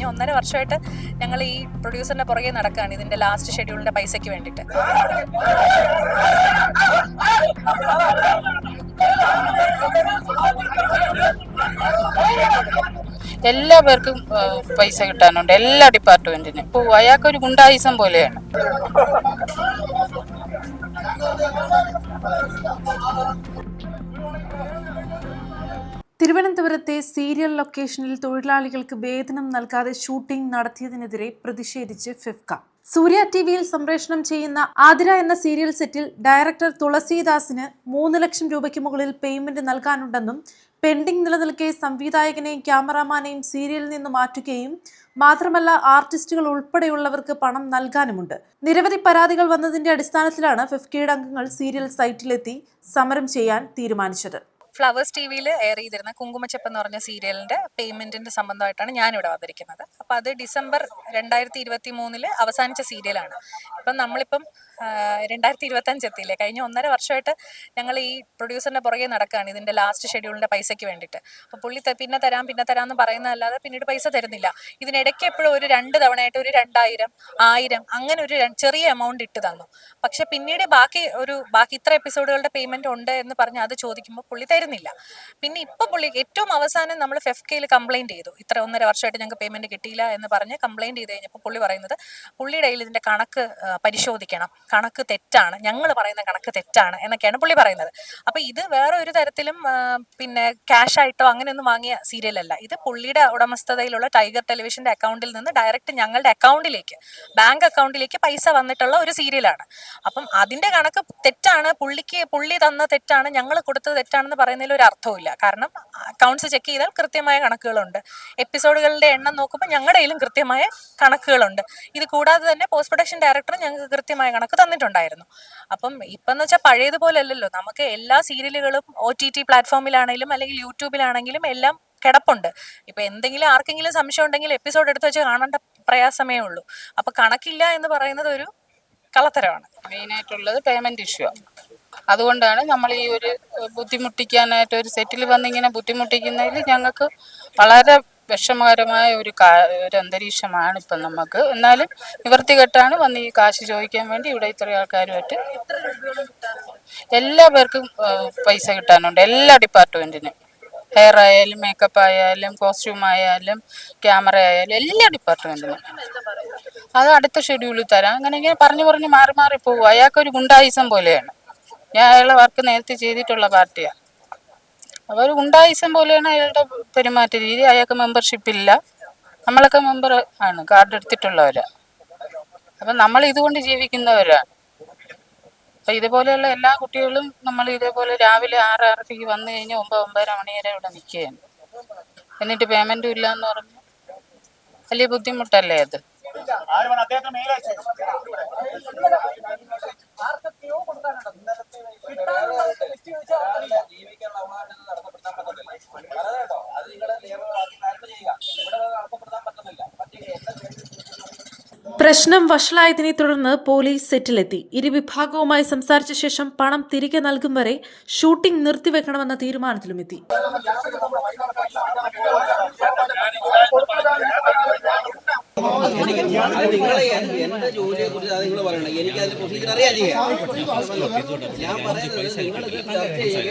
കഴിഞ്ഞ. ഒന്നര വർഷമായിട്ട് ഞങ്ങൾ ഈ പ്രൊഡ്യൂസറിന്റെ പുറകെ നടക്കുകയാണ് ഇതിന്റെ ലാസ്റ്റ് ഷെഡ്യൂളിന്റെ പൈസയ്ക്ക് വേണ്ടിയിട്ട്. എല്ലാ പേർക്കും പൈസ കിട്ടാനുണ്ട്. എല്ലാ ഡിപ്പാർട്ട്മെന്റിനും ഇപ്പോൾ അയാൾക്കൊരു ഗുണ്ടായുസം പോലെയാണ്. തിരുവനന്തപുരത്തെ സീരിയൽ ലൊക്കേഷനിൽ തൊഴിലാളികൾക്ക് വേതനം നൽകാതെ ഷൂട്ടിംഗ് നടത്തിയതിനെതിരെ പ്രതിഷേധിച്ച് ഫിഫ്ക. സൂര്യ ടി വിയിൽ സംപ്രേഷണം ചെയ്യുന്ന ആതിര എന്ന സീരിയൽ സെറ്റിൽ ഡയറക്ടർ തുളസീദാസിന് മൂന്ന് ലക്ഷം രൂപയ്ക്ക് മുകളിൽ പേയ്മെന്റ് നൽകാനുണ്ടെന്നും പെൻഡിംഗ് നിലനിൽക്കെ സംവിധായകനെയും ക്യാമറാമാനെയും സീരിയലിൽ നിന്ന് മാറ്റുകയും മാത്രമല്ല ആർട്ടിസ്റ്റുകൾ ഉൾപ്പെടെയുള്ളവർക്ക് പണം നൽകാനുമുണ്ട്. നിരവധി പരാതികൾ വന്നതിന്റെ അടിസ്ഥാനത്തിലാണ് ഫിഫ്കയുടെ അംഗങ്ങൾ സീരിയൽ സൈറ്റിലെത്തി സമരം ചെയ്യാൻ തീരുമാനിച്ചത്. ഫ്ലവേഴ്സ് ടി വിയിൽ എയർ ചെയ്തിരുന്ന കുങ്കുമച്ചപ്പ് എന്ന് പറഞ്ഞ സീരിയലിന്റെ പേയ്മെന്റിന്റെ സംബന്ധമായിട്ടാണ് ഞാൻ ഞാനിവിടെ വന്നിരിക്കുന്നത്. അപ്പൊ അത് ഡിസംബർ രണ്ടായിരത്തി ഇരുപത്തി മൂന്നിൽ അവസാനിച്ച സീരിയലാണ്. ഇപ്പം നമ്മളിപ്പം രണ്ടായിരത്തി ഇരുപത്തി അഞ്ച് എത്തിയില്ലേ? കഴിഞ്ഞ ഒന്നര വർഷമായിട്ട് ഞങ്ങൾ ഈ പ്രൊഡ്യൂസറിന്റെ പുറകെ നടക്കുകയാണ് ഇതിന്റെ ലാസ്റ്റ് ഷെഡ്യൂളിന്റെ പൈസയ്ക്ക് വേണ്ടിയിട്ട്. അപ്പോൾ പുള്ളി പിന്നെ തരാം പിന്നെ തരാം എന്ന് പറയുന്നതല്ലാതെ പിന്നീട് പൈസ തരുന്നില്ല. ഇതിനിടയ്ക്ക് എപ്പോഴും ഒരു രണ്ട് തവണയായിട്ട് ഒരു രണ്ടായിരം ആയിരം അങ്ങനെ ഒരു ചെറിയ എമൗണ്ട് ഇട്ട് തന്നു. പക്ഷെ പിന്നീട് ബാക്കി ഒരു ബാക്കി ഇത്ര എപ്പിസോഡുകളുടെ പേയ്മെന്റ് ഉണ്ട് എന്ന് പറഞ്ഞ് അത് ചോദിക്കുമ്പോൾ പുള്ളി തരുന്നില്ല പിന്നെ ഇപ്പൊ പുള്ളി ഏറ്റവും അവസാനം നമ്മൾ ഫെഫ്കയിൽ കംപ്ലൈന്റ് ചെയ്തു. ഇത്ര ഒന്നര വർഷമായിട്ട് ഞങ്ങൾക്ക് പേയ്മെന്റ് കിട്ടിയില്ല എന്ന് പറഞ്ഞ് കംപ്ലൈന്റ് ചെയ്ത് കഴിഞ്ഞപ്പോൾ പുള്ളി പറയുന്നത് പുള്ളിയുടെ കയ്യിൽ ഇതിന്റെ കണക്ക് പരിശോധിക്കണം. കണക്ക് തെറ്റാണ്. ഞങ്ങൾ പറയുന്ന കണക്ക് തെറ്റാണ്. എന്നൊക്കെയാണ് പുള്ളി പറയുന്നത്. അപ്പൊ ഇത് വേറെ ഒരു തരത്തിലും പിന്നെ ക്യാഷ് ആയിട്ടോ അങ്ങനെയൊന്നും വാങ്ങിയ സീരിയൽ അല്ല. ഇത് പുള്ളിയുടെ ഉടമസ്ഥതയിലുള്ള ടൈഗർ ടെലിവിഷന്റെ അക്കൗണ്ടിൽ നിന്ന് ഡയറക്റ്റ് ഞങ്ങളുടെ അക്കൗണ്ടിലേക്ക് ബാങ്ക് അക്കൗണ്ടിലേക്ക് പൈസ വന്നിട്ടുള്ള ഒരു സീരിയലാണ് അപ്പം അതിന്റെ കണക്ക് തെറ്റാണ്. പുള്ളിക്ക് പുള്ളി തന്ന തെറ്റാണ്. ഞങ്ങൾ കൊടുത്തത് തെറ്റാണെന്ന് പറയുന്നതിൽ ഒരു അർത്ഥവും കാരണം അക്കൗണ്ട്സ് ചെക്ക് ചെയ്താൽ കൃത്യമായ കണക്കുകളുണ്ട്. എപ്പിസോഡുകളുടെ എണ്ണം നോക്കുമ്പോൾ ഞങ്ങളുടെ കയ്യിലും കൃത്യമായ കണക്കുകളുണ്ട്. ഇത് കൂടാതെ തന്നെ പോസ്റ്റ് പ്രൊഡക്ഷൻ ഡയറക്ടർ ഞങ്ങൾക്ക് കൃത്യമായ കണക്ക് തന്നിട്ടുണ്ടായിരുന്നു. അപ്പം ഇപ്പം എന്ന് വെച്ചാൽ പഴയതുപോലെ അല്ലല്ലോ നമുക്ക് എല്ലാ സീരിയലുകളും ഒ ടി ടി പ്ലാറ്റ്ഫോമിലാണെങ്കിലും അല്ലെങ്കിൽ യൂട്യൂബിലാണെങ്കിലും എല്ലാം കിടപ്പുണ്ട്. ഇപ്പൊ എന്തെങ്കിലും ആർക്കെങ്കിലും സംശയം ഉണ്ടെങ്കിൽ എപ്പിസോഡ് എടുത്ത് വെച്ച് കാണേണ്ട പ്രയാസമേ ഉള്ളൂ. അപ്പൊ കണക്കില്ല എന്ന് പറയുന്നത് ഒരു കള്ളത്തരമാണ്. മെയിനായിട്ടുള്ളത് പേയ്മെന്റ് ഇഷ്യൂ അതുകൊണ്ടാണ് നമ്മൾ ഈ ഒരു ബുദ്ധിമുട്ടിക്കാനായിട്ട് ഒരു സെറ്റിൽ വന്നിങ്ങനെ ബുദ്ധിമുട്ടിക്കുന്നതിൽ ഞങ്ങൾക്ക് വളരെ വിഷമകരമായ ഒരു കാ ഒരു അന്തരീക്ഷമാണ് ഇപ്പം നമുക്ക്. എന്നാലും നിവർത്തികെട്ടാണ് വന്ന് ഈ കാശ് ചോദിക്കാൻ വേണ്ടി ഇവിടെ ഇത്ര ആൾക്കാരുമായിട്ട് എല്ലാ പേർക്കും പൈസ കിട്ടാനുണ്ട്. എല്ലാ ഡിപ്പാർട്ട്മെന്റിനും ഹെയർ ആയാലും മേക്കപ്പ് ആയാലും കോസ്റ്റ്യൂം ആയാലും ക്യാമറ ആയാലും എല്ലാ ഡിപ്പാർട്ട്മെന്റിനും അത് അടുത്ത ഷെഡ്യൂളിൽ തരാം. അങ്ങനെ ഇങ്ങനെ പറഞ്ഞു പറഞ്ഞ് മാറി മാറി പോകും അയാൾക്കൊരു ഗുണ്ടായുസം പോലെയാണ്. ഞാൻ അയാളെ വർക്ക് നേരത്തെ ചെയ്തിട്ടുള്ള പാർട്ടിയാണ് ഒരു ഉണ്ടായിസം പോലെയാണ് അയാളുടെ പെരുമാറ്റ രീതി. അയാൾക്ക് മെമ്പർഷിപ്പ് ഇല്ല. നമ്മളൊക്കെ മെമ്പർ ആണ്. കാർഡ് എടുത്തിട്ടുള്ളവരാണ് അപ്പം നമ്മൾ ഇതുകൊണ്ട് ജീവിക്കുന്നവരാണ് അപ്പം ഇതുപോലെയുള്ള എല്ലാ കുട്ടികളും നമ്മൾ ഇതേപോലെ രാവിലെ ആറ് ആറരയ്ക്ക് വന്നു കഴിഞ്ഞാൽ ഒമ്പത് ഒമ്പതര മണി വരെ ഇവിടെ നിൽക്കുകയാണ്. എന്നിട്ട് പേയ്മെന്റും ഇല്ല എന്ന് പറഞ്ഞു. വലിയ ബുദ്ധിമുട്ടല്ലേ അത്? പ്രശ്നം വഷളായതിനെ തുടർന്ന് പോലീസ് സെറ്റിലെത്തി. ഇരുവിഭാഗവുമായി സംസാരിച്ച ശേഷം പണം തിരികെ നൽകും വരെ ഷൂട്ടിംഗ് നിർത്തിവെക്കണമെന്ന തീരുമാനത്തിലുമെത്തി അത് നിങ്ങളെ എന്റെ ജോലിയെ കുറിച്ച് അത് നിങ്ങൾ പറയണം എനിക്ക് അതിന്റെ പ്രൊസീജിയർ അറിയാൻ ചെയ്യാം ഞാൻ പറയുന്നത് നിങ്ങൾ ചർച്ച ചെയ്യുക